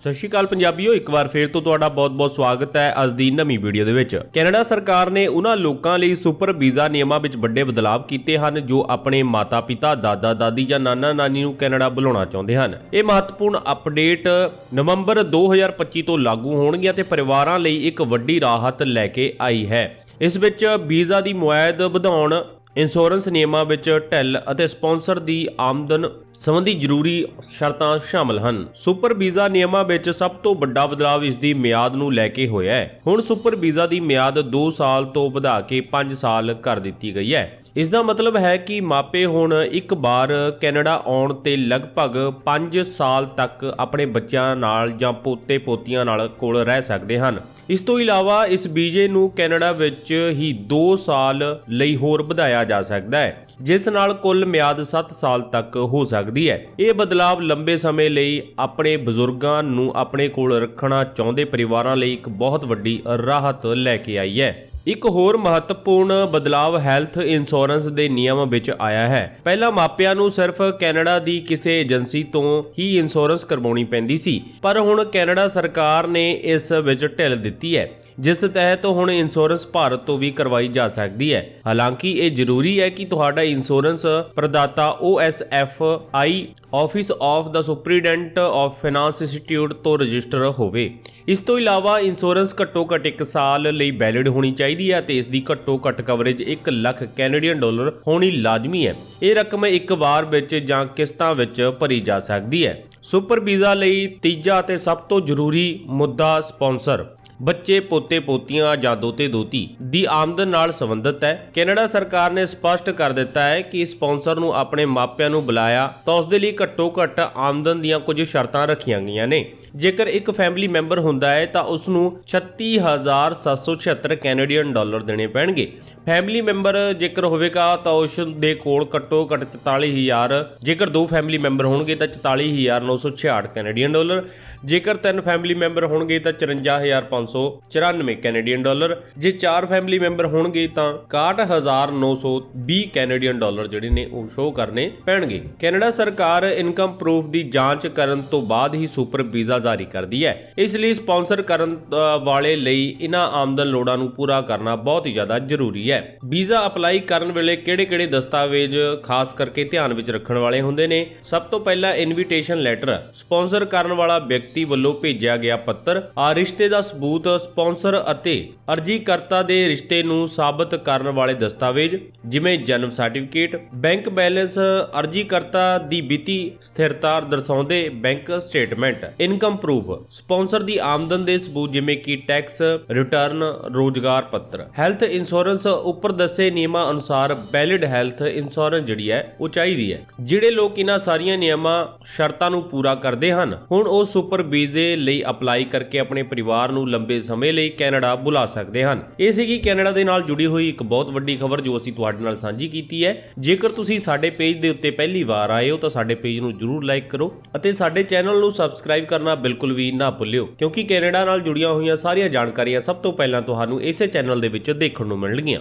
ਸਤਿ ਸ਼੍ਰੀ ਅਕਾਲ ਪੰਜਾਬੀਓ ਇੱਕ ਵਾਰ ਫੇਰ ਤੋਂ ਤੁਹਾਡਾ ਬਹੁਤ-ਬਹੁਤ ਸਵਾਗਤ ਹੈ ਅੱਜ ਦੀ ਨਵੀਂ ਵੀਡੀਓ ਦੇ ਵਿੱਚ। ਕੈਨੇਡਾ ਸਰਕਾਰ ਨੇ ਉਹਨਾਂ ਲੋਕਾਂ ਲਈ ਸੁਪਰ ਵੀਜ਼ਾ ਨਿਯਮਾਂ ਵਿੱਚ ਵੱਡੇ ਬਦਲਾਅ ਕੀਤੇ ਹਨ ਜੋ ਆਪਣੇ ਮਾਤਾ-ਪਿਤਾ, ਦਾਦਾ-ਦਾਦੀ ਜਾਂ ਨਾਨਾ-ਨਾਨੀ ਨੂੰ ਕੈਨੇਡਾ ਬੁਲਾਉਣਾ ਚਾਹੁੰਦੇ ਹਨ। ਇਹ ਮਹੱਤਵਪੂਰਨ ਅਪਡੇਟ ਨਵੰਬਰ 2025 ਤੋਂ ਲਾਗੂ ਹੋਣਗੀਆਂ ਤੇ ਪਰਿਵਾਰਾਂ ਲਈ ਇੱਕ ਵੱਡੀ ਰਾਹਤ ਲੈ ਕੇ ਆਈ ਹੈ। ਇਸ ਵਿੱਚ ਵੀਜ਼ਾ ਦੀ ਮੁਆਇਦ ਵਧਾਉਣ ਇੰਸ਼ੋਰੈਂਸ ਨਿਯਮਾਂ ਵਿੱਚ ਢਿੱਲ ਅਤੇ ਸਪਾਂਸਰ ਦੀ ਆਮਦਨ ਸੰਬੰਧੀ ਜ਼ਰੂਰੀ ਸ਼ਰਤਾਂ ਸ਼ਾਮਲ ਹਨ। ਸੁਪਰ ਵੀਜ਼ਾ ਨਿਯਮਾਂ ਵਿੱਚ ਸਭ ਤੋਂ ਵੱਡਾ ਬਦਲਾਅ ਇਸ ਦੀ ਮਿਆਦ ਨੂੰ ਲੈ ਕੇ ਹੋਇਆ ਹੈ। ਹੁਣ ਸੁਪਰ ਵੀਜ਼ਾ ਦੀ ਮਿਆਦ 2 ਸਾਲ ਤੋਂ ਵਧਾ ਕੇ 5 ਸਾਲ ਕਰ ਦਿੱਤੀ ਗਈ ਹੈ। ਇਸ ਦਾ ਮਤਲਬ ਹੈ ਕਿ ਮਾਪੇ ਹੁਣ ਇੱਕ ਵਾਰ ਕੈਨੇਡਾ ਆਉਣ ਤੇ ਲਗਭਗ 5 ਸਾਲ ਤੱਕ ਆਪਣੇ ਬੱਚਿਆਂ ਨਾਲ ਜਾਂ ਪੋਤੇ ਪੋਤੀਆਂ ਨਾਲ ਕੋਲ ਰਹਿ ਸਕਦੇ ਹਨ। ਇਸ ਤੋਂ ਇਲਾਵਾ ਇਸ ਵੀਜ਼ੇ ਨੂੰ ਕੈਨੇਡਾ ਵਿੱਚ ਹੀ 2 ਸਾਲ ਲਈ ਹੋਰ ਵਧਾਇਆ ਜਾ ਸਕਦਾ ਹੈ, ਜਿਸ ਨਾਲ ਕੁੱਲ ਮਿਆਦ 7 ਸਾਲ ਤੱਕ ਹੋ ਸਕਦੀ ਹੈ। ਇਹ ਬਦਲਾਅ ਲੰਬੇ ਸਮੇਂ ਲਈ ਆਪਣੇ ਬਜ਼ੁਰਗਾਂ ਨੂੰ ਆਪਣੇ ਕੋਲ ਰੱਖਣਾ ਚਾਹੁੰਦੇ ਪਰਿਵਾਰਾਂ ਲਈ ਇੱਕ ਬਹੁਤ ਵੱਡੀ ਰਾਹਤ ਲੈ ਕੇ ਆਈ ਹੈ। ਇੱਕ ਹੋਰ ਮਹੱਤਵਪੂਰਨ ਬਦਲਾਅ ਹੈਲਥ ਇੰਸ਼ੋਰੈਂਸ ਦੇ ਨਿਯਮ ਵਿੱਚ ਆਇਆ ਹੈ। ਪਹਿਲਾਂ ਮਾਪਿਆਂ ਨੂੰ ਸਿਰਫ ਕੈਨੇਡਾ ਦੀ ਕਿਸੇ ਏਜੰਸੀ ਤੋਂ ਹੀ ਇੰਸ਼ੋਰੈਂਸ ਕਰਵਾਉਣੀ ਪੈਂਦੀ ਸੀ, ਪਰ ਹੁਣ ਕੈਨੇਡਾ ਸਰਕਾਰ ਨੇ ਇਸ ਵਿੱਚ ਢਿੱਲ ਦਿੱਤੀ ਹੈ, ਜਿਸ ਤਹਿਤ ਹੁਣ ਇੰਸ਼ੋਰੈਂਸ ਭਾਰਤ ਤੋਂ ਵੀ ਕਰਵਾਈ ਜਾ ਸਕਦੀ ਹੈ। ਹਾਲਾਂਕਿ, ਇਹ ਜ਼ਰੂਰੀ ਹੈ ਕਿ ਤੁਹਾਡਾ ਇੰਸ਼ੋਰੈਂਸ ਪ੍ਰਦਾਤਾ OSFI office of the superintendent of finance institute ਤੋਂ ਰਜਿਸਟਰ ਹੋਵੇ। ਇਸ ਤੋਂ ਇਲਾਵਾ, ਇੰਸ਼ੋਰੈਂਸ ਘੱਟੋ ਘੱਟ 1 ਸਾਲ ਲਈ ਵੈਲਿਡ ਹੋਣੀ ਚਾਹੀਦੀ ਹੈ ਤੇ ਇਸ ਦੀ ਘੱਟੋ ਘੱਟ ਕਵਰੇਜ 1 ਲੱਖ ਕੈਨੇਡੀਅਨ ਡਾਲਰ ਹੋਣੀ ਲਾਜ਼ਮੀ ਹੈ। ਇਹ ਰਕਮ ਇੱਕ ਵਾਰ ਵਿੱਚ ਜਾਂ ਕਿਸ਼ਤਾਂ ਵਿੱਚ ਭਰੀ ਜਾ ਸਕਦੀ ਹੈ। ਸੁਪਰ ਵੀਜ਼ਾ ਲਈ ਤੀਜਾ ਅਤੇ ਸਭ ਤੋਂ ਜ਼ਰੂਰੀ ਮੁੱਦਾ ਸਪਾਂਸਰ ਬੱਚੇ ਪੋਤੇ ਪੋਤੀਆਂ ਜਾਂ ਦੋਤੇ ਦੋਤੀ ਦੀ ਆਮਦਨ ਨਾਲ ਸੰਬੰਧਿਤ ਹੈ। ਕੈਨੇਡਾ ਸਰਕਾਰ ਨੇ ਸਪਸ਼ਟ ਕਰ ਦਿੱਤਾ ਹੈ ਕਿ ਸਪਾਂਸਰ ਨੂੰ ਆਪਣੇ ਮਾਪਿਆਂ ਨੂੰ ਬੁਲਾਇਆ ਤਾਂ ਉਸ ਦੇ ਲਈ ਘੱਟੋ ਘੱਟ ਆਮਦਨ ਦੀਆਂ ਕੁਝ ਸ਼ਰਤਾਂ ਰੱਖੀਆਂ ਗਈਆਂ ਨੇ। ਜੇਕਰ ਇੱਕ ਫੈਮਿਲੀ ਮੈਂਬਰ ਹੁੰਦਾ ਹੈ ਤਾਂ ਉਸ ਨੂੰ 36776 ਕੈਨੇਡੀਅਨ ਡਾਲਰ ਦੇਣੇ ਪੈਣਗੇ। ਫੈਮਿਲੀ ਮੈਂਬਰ ਜੇਕਰ ਹੋਵੇਗਾ ਤਾਂ ਉਸ ਦੇ ਕੋਲ ਘੱਟੋ ਘੱਟ 44000 ਜੇਕਰ ਦੋ ਫੈਮਿਲੀ ਮੈਂਬਰ ਹੋਣਗੇ ਤਾਂ 44966 ਕੈਨੇਡੀਅਨ ਡਾਲਰ, ਜੇਕਰ ਤਿੰਨ ਫੈਮਿਲੀ ਮੈਂਬਰ ਹੋਣਗੇ ਤਾਂ 54594 ਕੈਨੇਡੀਅਨ ਡਾਲਰ ਜੇ ਚਾਰ ਫੈਮਿਲੀ ਮੈਂਬਰ ਹੋਣਗੇ ਤਾਂ 61920 ਕੈਨੇਡੀਅਨ ਡਾਲਰ ਜਿਹੜੇ ਨੇ ਉਹ ਸ਼ੋਅ ਕਰਨੇ ਪੈਣਗੇ। ਕੈਨੇਡਾ ਸਰਕਾਰ ਇਨਕਮ ਪ੍ਰੂਫ ਦੀ ਜਾਂਚ ਕਰਨ ਤੋਂ ਬਾਅਦ ਹੀ ਸੁਪਰ ਵੀਜ਼ਾ ਜਾਰੀ ਕਰਦੀ ਹੈ। ਇਸ ਲਈ ਸਪਾਂਸਰ ਕਰਨ ਵਾਲੇ ਲਈ ਇਹਨਾਂ ਆਮਦਨ ਲੋੜਾਂ ਨੂੰ ਪੂਰਾ ਕਰਨਾ ਬਹੁਤ ਹੀ ਜ਼ਿਆਦਾ ਜ਼ਰੂਰੀ ਹੈ। ਵੀਜ਼ਾ ਅਪਲਾਈ ਕਰਨ ਵੇਲੇ ਕਿਹੜੇ-ਕਿਹੜੇ ਦਸਤਾਵੇਜ਼ ਖਾਸ ਕਰਕੇ ਧਿਆਨ ਵਿੱਚ ਰੱਖਣ ਵਾਲੇ ਹੁੰਦੇ ਨੇ? ਸਭ ਤੋਂ ਪਹਿਲਾਂ ਇਨਵੀਟੇਸ਼ਨ ਲੈਟਰ ਸਪਾਂਸਰ ਕਰਨ ਵਾਲਾ ਵਿਅਕਤੀ ਵੱਲੋਂ ਭੇਜਿਆ ਗਿਆ ਪੱਤਰ। ਆ ਰਿਸ਼ਤੇ ਦਾ ਸਬੂਤ ਸਪਾਂਸਰ ਅਤੇ ਅਰਜ਼ੀਕਰਤਾ ਦੇ ਰਿਸ਼ਤੇ ਨੂੰ ਸਾਬਤ ਕਰਨ ਵਾਲੇ ਦਸਤਾਵੇਜ਼, ਜਿਵੇਂ ਜਨਮ ਸਰਟੀਫਿਕੇਟ, ਬੈਂਕ ਬੈਲੈਂਸ, ਅਰਜ਼ੀਕਰਤਾ ਦੀ ਵਿੱਤੀ ਸਥਿਰਤਾ ਦਰਸਾਉਂਦੇ bank statement, income proof, sponsor ਦੀ ਆਮਦਨ ਦੇ ਸਬੂਤ ਜਿਵੇਂ ਕਿ ਟੈਕਸ, ਰਿਟਰਨ, ਰੋਜ਼ਗਾਰ ਪੱਤਰ। ਹੈਲਥ ਇੰਸ਼ੋਰੈਂਸ ਉੱਪਰ ਦੱਸੇ ਨਿਯਮਾਂ ਅਨੁਸਾਰ ਵੈਲਿਡ ਹੈਲਥ ਇੰਸ਼ੋਰੈਂਸ ਜਿਹੜੀ ਹੈ, ਉਹ ਚਾਹੀਦੀ ਹੈ। ਜਿਹੜੇ ਲੋਕ ਇਹਨਾਂ ਸਾਰੀਆਂ ਨਿਯਮਾਂ ਸ਼ਰਤਾਂ ਨੂੰ ਪੂਰਾ ਕਰਦੇ ਹਨ, ਹੁਣ ਉਹ ਸੁਪਰ ਵੀਜ਼ੇ ਲਈ ਅਪਲਾਈ ਕਰਕੇ ਆਪਣੇ ਪਰਿਵਾਰ ਨੂੰ ਲੰਬੇ ਸਮੇਂ ਲਈ ਕੈਨੇਡਾ ਬੁਲਾ ਸਕਦੇ ਹਨ। ਇਹ ਸੀਗੀ ਕੈਨੇਡਾ ਦੇ ਨਾਲ ਜੁੜੀ ਹੋਈ ਇੱਕ ਬਹੁਤ ਵੱਡੀ ਖਬਰ ਜੋ ਅਸੀਂ ਤੁਹਾਡੇ ਨਾਲ ਸਾਂਝੀ ਕੀਤੀ ਹੈ। ਜੇਕਰ ਤੁਸੀਂ ਸਾਡੇ ਪੇਜ ਦੇ ਉੱਤੇ ਪਹਿਲੀ ਵਾਰ ਆਏ ਹੋ ਤਾਂ ਸਾਡੇ ਪੇਜ ਨੂੰ ਜਰੂਰ ਲਾਈਕ ਕਰੋ ਅਤੇ ਸਾਡੇ ਚੈਨਲ ਨੂੰ ਸਬਸਕ੍ਰਾਈਬ ਕਰਨਾ ਬਿਲਕੁਲ ਵੀ ਨਾ ਭੁੱਲਿਓ, ਕਿਉਂਕਿ ਕੈਨੇਡਾ ਨਾਲ ਜੁੜੀਆਂ ਹੋਈਆਂ ਸਾਰੀਆਂ ਜਾਣਕਾਰੀਆਂ ਸਭ ਤੋਂ ਪਹਿਲਾਂ ਤੁਹਾਨੂੰ ਇਸੇ ਚੈਨਲ ਦੇ ਵਿੱਚ ਦੇਖਣ ਨੂੰ ਮਿਲਣਗੀਆਂ।